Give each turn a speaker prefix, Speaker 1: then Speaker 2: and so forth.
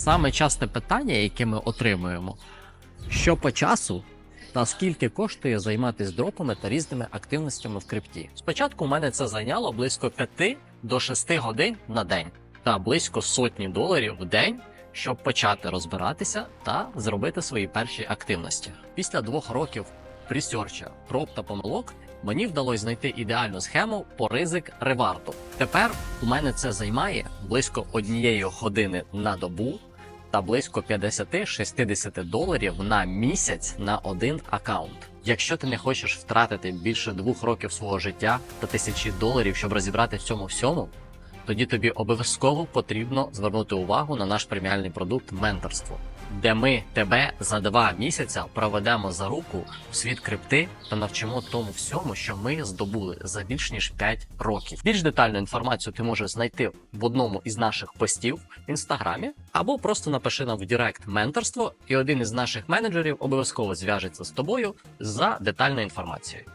Speaker 1: Саме часте питання, яке ми отримуємо, що по часу та скільки коштує займатися дропами та різними активностями в крипті. Спочатку у мене це зайняло близько 5 до 6 годин на день та близько сотні доларів в день, щоб почати розбиратися та зробити свої перші активності. Після двох років прісерча, проб та помилок мені вдалося знайти ідеальну схему по ризик реварту. Тепер у мене це займає близько однієї години на добу та близько 50-60 доларів на місяць на один аккаунт. Якщо ти не хочеш втратити більше двох років свого життя та тисячі доларів, щоб розібрати в цьому всьому, тоді тобі обов'язково потрібно звернути увагу на наш преміальний продукт менторство, де ми тебе за два місяця проведемо за руку в світ крипти та навчимо тому всьому, що ми здобули за більш ніж 5 років. Більш детальну інформацію ти можеш знайти в одному із наших постів в інстаграмі, або просто напиши нам в Директ менторство, і один із наших менеджерів обов'язково зв'яжеться з тобою за детальною інформацією.